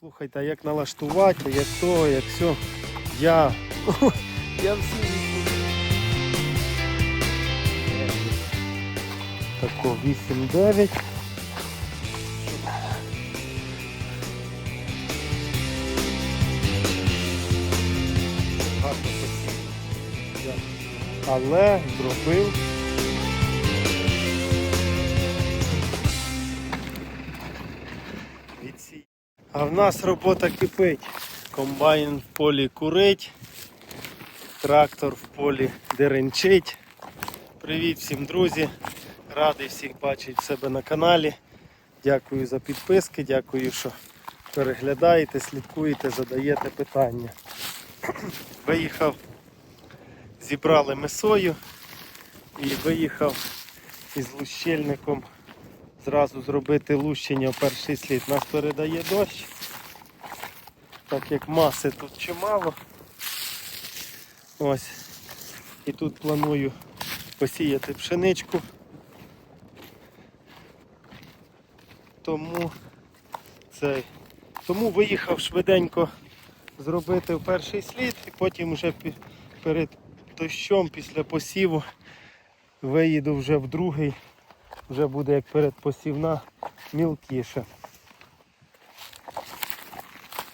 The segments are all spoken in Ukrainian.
Слухайте, як налаштувати, як то, як все. Я. Я всі Тако 8-9. Гарно посів. Але зробив. А в нас робота кипить. Комбайн в полі курить, трактор в полі деренчить. Привіт всім друзі! Радий всіх бачити в себе на каналі. Дякую за підписки, дякую, що переглядаєте, слідкуєте, задаєте питання. Виїхав, зібрали месою і виїхав із лущельником зразу зробити лущення в перший слід. Нас передає дощ, так як маси тут чимало. Ось. І тут планую посіяти пшеничку. Тому цей. Тому виїхав швиденько зробити в перший слід і потім вже перед дощом після посіву виїду вже в другий вже буде як передпосівна мілкіша.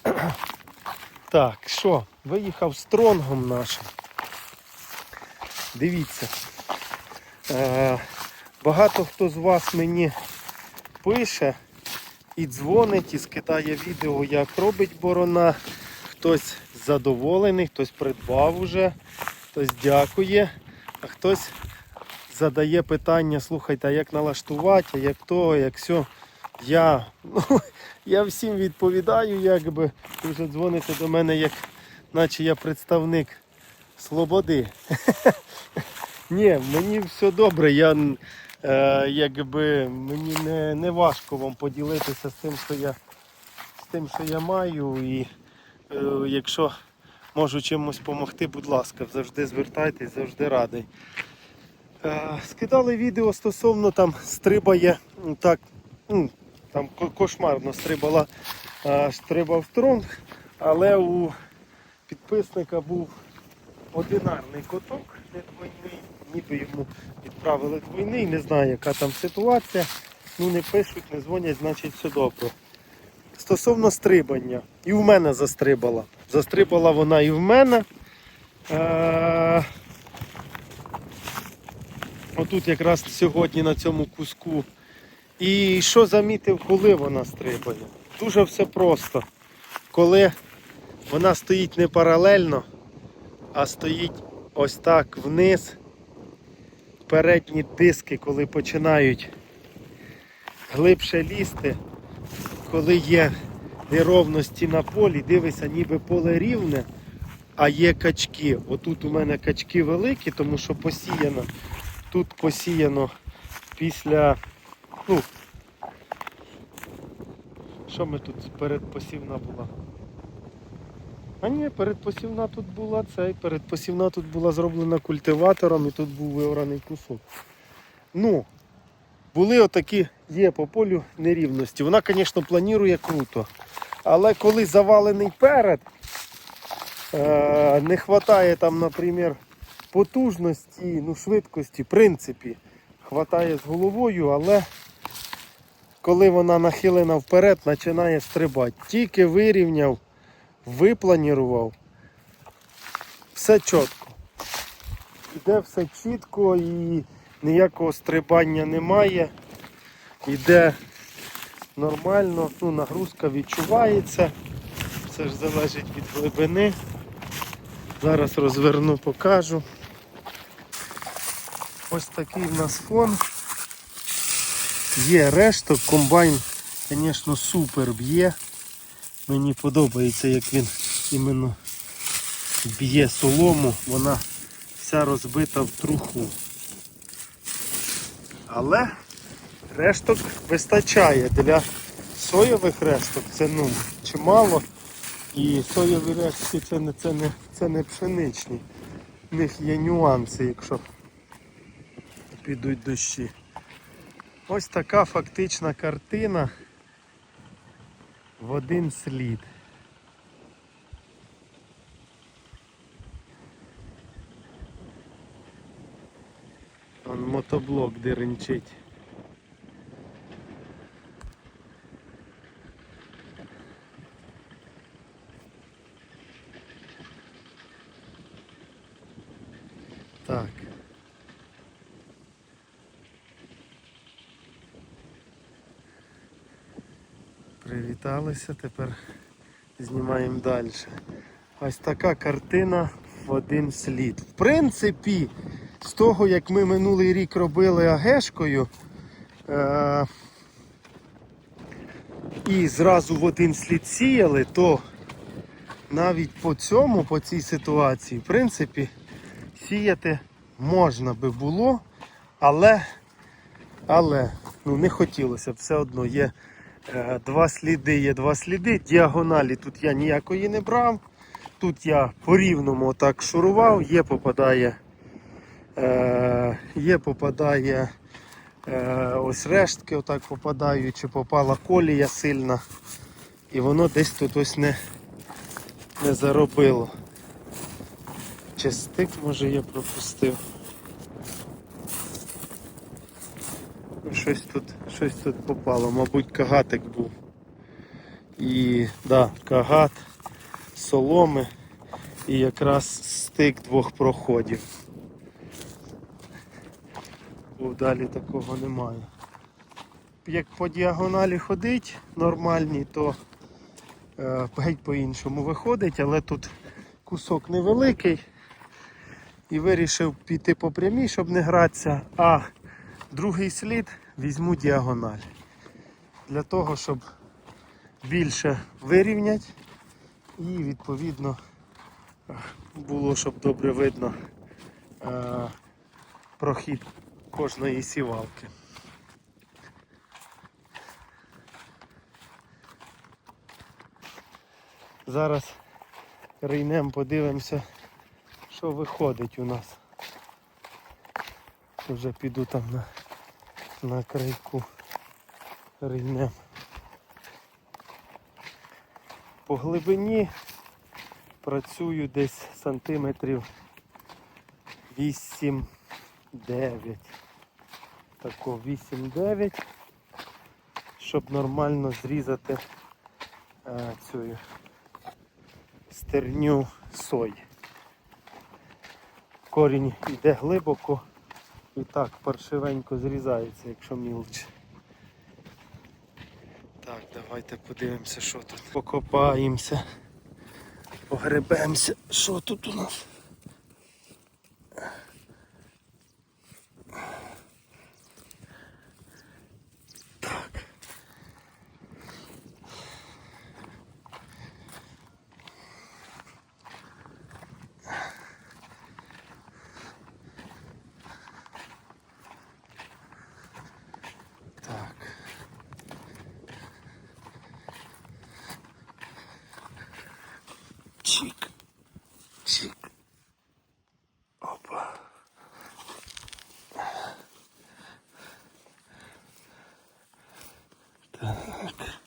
Так, що, виїхав стронгом нашим. Дивіться. Е, багато хто з вас мені пише і дзвонить, і скидає відео, як робить борона. Хтось задоволений, хтось придбав уже, хтось дякує, а хтось задає питання, слухайте, як налаштувати, як то, як все. Я, ну, я всім відповідаю, якби ви вже дзвоните до мене, як наче я представник Слободи. Ні, мені все добре. Я е, якби мені не, не важко вам поділитися з тим, що я з тим, що я маю. І е, якщо можу чимось допомогти, будь ласка, завжди звертайтесь, завжди радий. Скидали відео стосовно там стрибає так, там кошмарно стрибала стрибав стронг, але у підписника був одинарний коток, не двойний, ніби йому відправили двойний, не знаю, яка там ситуація. Ну не пишуть, не дзвонять, значить все добре. Стосовно стрибання, і в мене застрибала. Застрибала вона і в мене. Отут якраз сьогодні на цьому куску. І що замітив, коли вона стрибає? Дуже все просто. Коли вона стоїть не паралельно, а стоїть ось так вниз. Передні диски, коли починають глибше лізти, коли є неровності на полі, дивися, ніби поле рівне, а є качки. Отут у мене качки великі, тому що посіяно. Тут посіяно після. Ну, що ми тут передпосівна була? А ні, передпосівна тут була цей, передпосівна тут була зроблена культиватором і тут був виораний кусок. Ну, були отакі, є по полю нерівності. Вона, звісно, планує круто. Але коли завалений перед, е, не вистачає там, наприклад, потужності, ну, швидкості, в принципі, хватає з головою, але коли вона нахилена вперед, починає стрибати. Тільки вирівняв, випланірував, все чітко. Іде все чітко і ніякого стрибання немає. Іде нормально, ну, нагрузка відчувається. Це ж залежить від глибини. Зараз розверну, покажу. Ось такий в нас фон. Є решток, комбайн, звісно, супер б'є. Мені подобається, як він іменно б'є солому, вона вся розбита в труху. Але решток вистачає для соєвих решток, це ну, чимало. І соєві рештки це не, це не, це не пшеничні. В них є нюанси, якщо підуть дощі. Ось така фактична картина. в один слід. Вон мотоблок деренчить. Так. Привіталися, тепер знімаємо далі. Ось така картина в один слід. В принципі, з того, як ми минулий рік робили агешкою, е- і зразу в один слід сіяли, то навіть по цьому, по цій ситуації, в принципі, сіяти можна би було, але, але ну, не хотілося б. Все одно є два сліди, є два сліди. Діагоналі тут я ніякої не брав. Тут я по-рівному так шурував, є попадає, е, є попадає е, ось рештки, отак попадають, чи попала колія сильна. І воно десь тут ось не, не заробило. Чи стик, може я пропустив. Щось тут, щось тут попало, мабуть, кагатик був. І да, кагат, соломи і якраз стик двох проходів. Бо далі такого немає. Як по діагоналі ходить нормальні, то е, геть по-іншому виходить, але тут кусок невеликий і вирішив піти по прямій, щоб не гратися, а другий слід візьму діагональ. Для того, щоб більше вирівняти і відповідно було, щоб добре видно е, прохід кожної сівалки. Зараз рейнем подивимося, що виходить у нас. Вже піду там на, на крайку рейнем. По глибині працюю десь сантиметрів 8-9. Тако 8-9, щоб нормально зрізати е, цю стерню сої. Корінь йде глибоко і так паршивенько зрізається, якщо мілче. Так, давайте подивимося, що тут. Покопаємося, погребемося, що тут у нас. Чик. Чик. Опа. Так.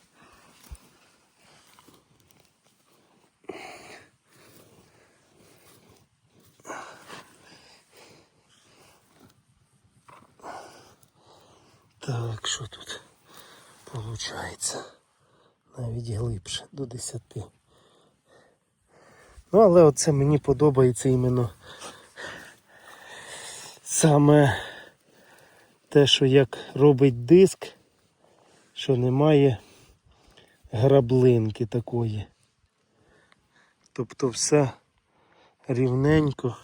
Так, що тут виходить? Навіть глибше, до 10. Ну, але оце мені подобається іменно саме те, що як робить диск, що немає граблинки такої. Тобто все рівненько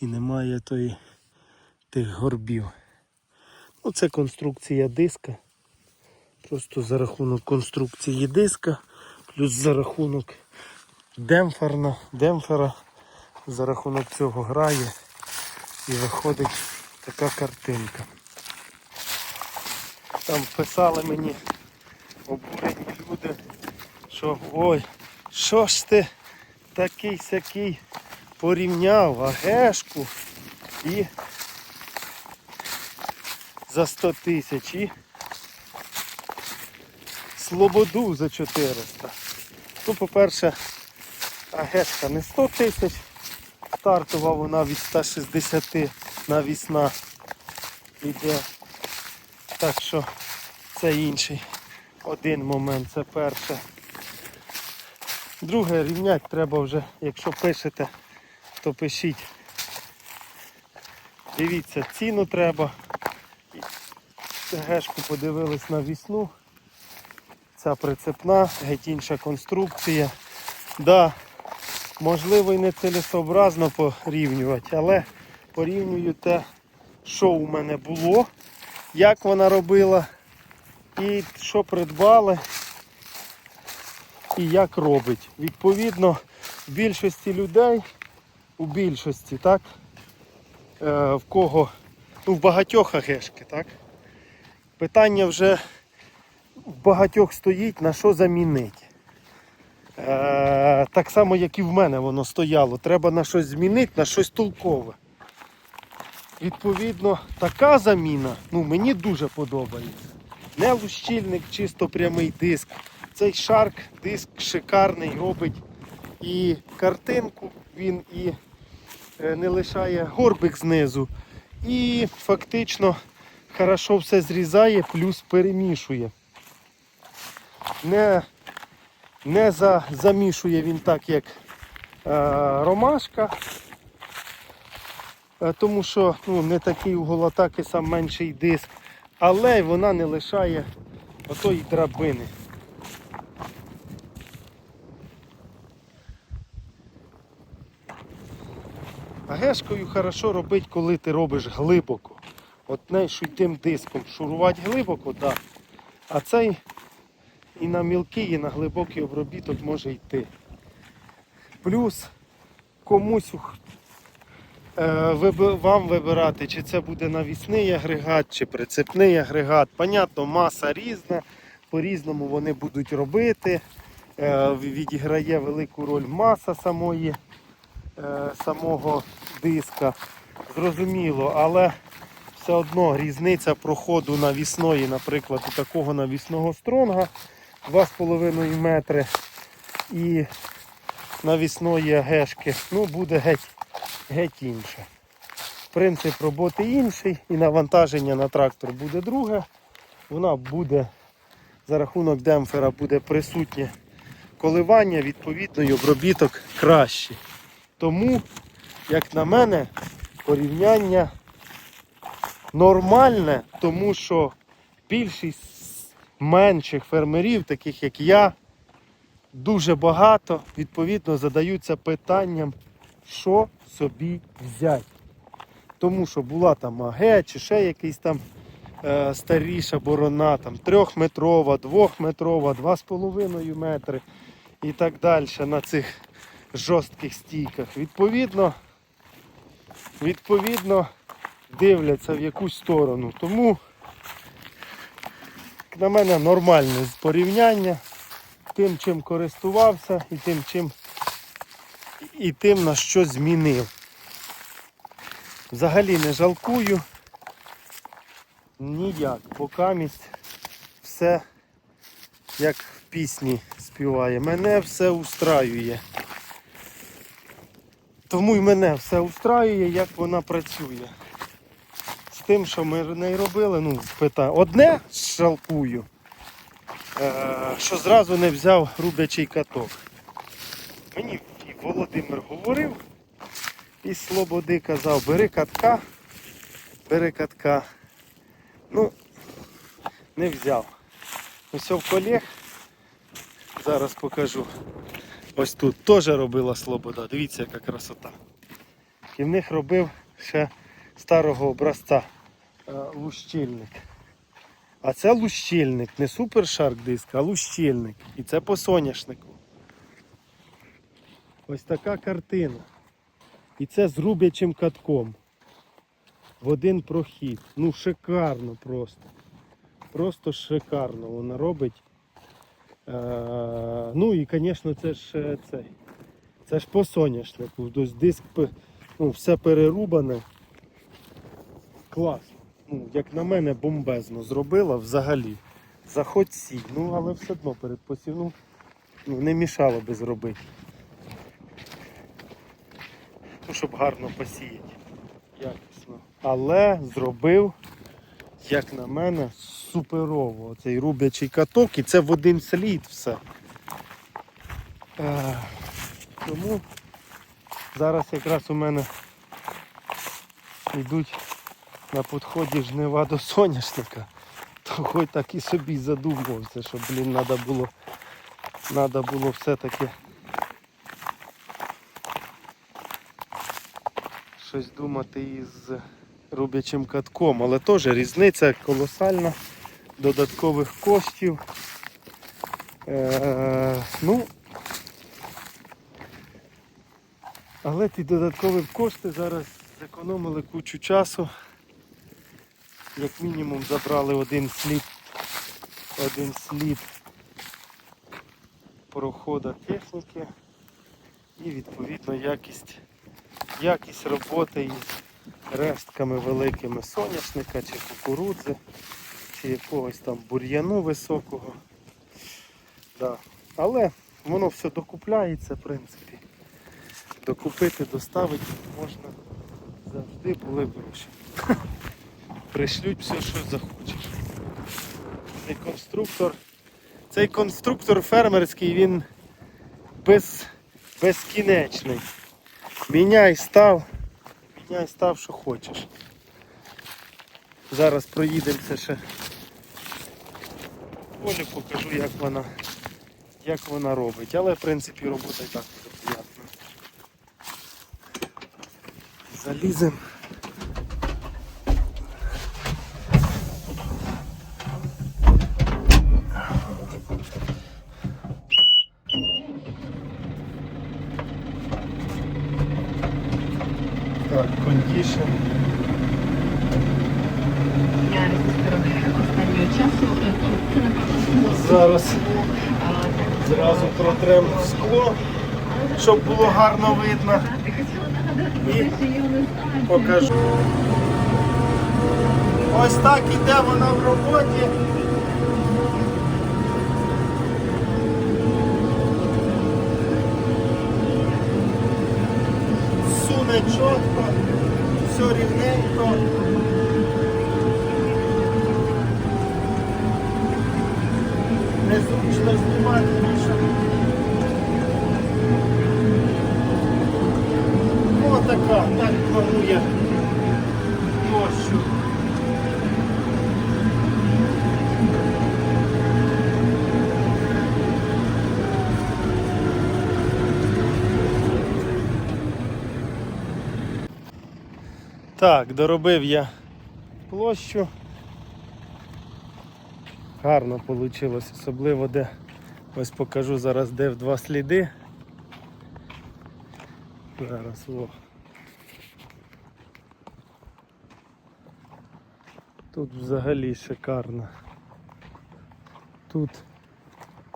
і немає тої, тих горбів. Ну, це конструкція диска. Просто за рахунок конструкції диска, плюс за рахунок демпферна, демпфера, за рахунок цього грає і виходить така картинка. Там писали мені обурені люди, що ой, що ж ти такий сякий порівняв агешку і за 100 тисяч і Слободу за 400. Ну, по-перше, агешка не 100 тисяч. Стартова вона від 160 навісна йде. Так що це інший. Один момент, це перше. Друге, рівнять треба вже, якщо пишете, то пишіть. Дивіться, ціну треба. Гешку подивились на вісну. Ця прицепна, геть інша конструкція. Да, можливо і не цілесообразно порівнювати, але порівнюю те, що у мене було, як вона робила, і що придбали, і як робить. Відповідно, в більшості людей, у більшості, так, е, в кого, ну, в багатьох агешки, так, питання вже в багатьох стоїть, на що замінити. Е, так само, як і в мене воно стояло. Треба на щось змінити, на щось толкове. Відповідно, така заміна ну, мені дуже подобається. Не лущильник, чисто прямий диск. Цей шарк, диск шикарний, робить і картинку, він і е, не лишає горбик знизу. І фактично хорошо все зрізає, плюс перемішує. Не не за, замішує він так, як е, ромашка, е, тому що ну, не такий уголотак і сам менший диск, але вона не лишає отої драбини. Гешкою хорошо робить, коли ти робиш глибоко. От не тим диском. Шурувати глибоко, так. А цей і на мілкий, і на глибокий обробіток може йти. Плюс комусь е, вам вибирати, чи це буде навісний агрегат, чи прицепний агрегат. Понятно, маса різна, по-різному вони будуть робити. Е, відіграє велику роль маса самої, е, самого диска. Зрозуміло, але все одно різниця проходу навісної, наприклад, у такого навісного стронга 2,5 метри і навісної агешки, ну буде геть, геть інше. Принцип роботи інший і навантаження на трактор буде друге. Вона буде за рахунок демпфера буде присутнє коливання, відповідно, і обробіток кращий. Тому, як на мене, порівняння нормальне, тому що більшість менших фермерів, таких як я, дуже багато відповідно задаються питанням, що собі взяти. Тому що була там АГ чи ще якийсь там е, старіша борона, там трьохметрова, двохметрова, два з половиною метри і так далі на цих жорстких стійках. Відповідно, відповідно дивляться в якусь сторону. Тому як на мене нормальне порівняння тим, чим користувався і тим, чим і тим, на що змінив. Взагалі не жалкую ніяк, покамість все як в пісні співає. Мене все устраює. Тому й мене все устраює, як вона працює. Тим, що ми не робили, ну, питаю. Одне жалкую, е, що зразу не взяв рубячий каток. Мені і Володимир говорив, і Слободи казав, бери катка, бери катка. Ну, не взяв. Ось в колег, зараз покажу. Ось тут теж робила Слобода. Дивіться, яка красота. І в них робив ще старого образця лущильник. А це лущильник, не супершарк диск, а лущильник. І це по соняшнику. Ось така картина. І це з рубячим катком. В один прохід. Ну шикарно просто. Просто шикарно вона робить. Е, ну і, звісно, це ж е, цей. Це ж по соняшнику. Тобто диск ну, все перерубане. Класно. Ну, як на мене, бомбезно зробила взагалі. заходь сій. Ну, але все одно перед посівну ну, не мішало би зробити. Ну, щоб гарно посіяти. Якісно. Але зробив, як на мене, суперово. Цей рубячий каток і це в один слід все. Е, тому зараз якраз у мене йдуть на підході жнива до соняшника, то хоч так і собі задумувався, що, блін, треба було, надо було все-таки щось думати із рубячим катком, але теж різниця колосальна, додаткових коштів. Е, ну, але ті додаткові кошти зараз зекономили кучу часу. Як мінімум забрали один слід, один слід проходу техніки і відповідно якість, якість роботи із рештками великими соняшника чи кукурудзи, чи якогось там бур'яну високого. Да. Але воно все докупляється, в принципі. Докупити, доставити можна завжди були гроші. Пришлють все, що захочеш. Цей конструктор. Цей конструктор фермерський, він без, безкінечний. Міняй став, міняй став, що хочеш. Зараз проїдемося ще. Олі покажу, як вона, як вона робить. Але в принципі робота і так буде приємна. Заліземо. Так, кондішн. Я останнього часу е, це напевно Зараз а, так, протремо скло, щоб було гарно видно. І. Покажу. Ось так іде вона в роботі. Суне чітко, все рівненько. Незручно знімати більше. Така, так планує площу. Так, доробив я площу. Гарно вийшло, особливо де ось покажу зараз, де в два сліди. Зараз о. Тут взагалі шикарно. Тут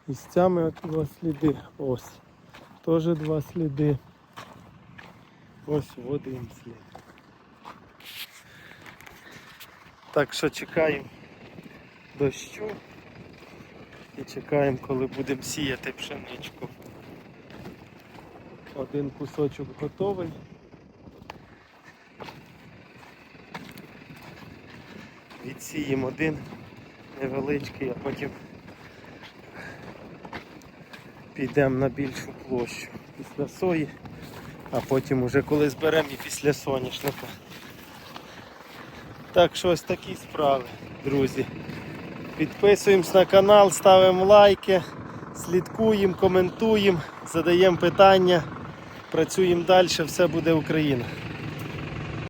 із цями два сліди. Ось. Теж два сліди. Ось один слід. Так що чекаємо дощу і чекаємо, коли будемо сіяти пшеничку. Один кусочок готовий. Відсіємо один невеличкий, а потім підемо на більшу площу після сої, а потім уже коли зберемо і після соняшника. Так що ось такі справи, друзі. Підписуємось на канал, ставимо лайки, слідкуємо, коментуємо, задаємо питання, працюємо далі, все буде Україна.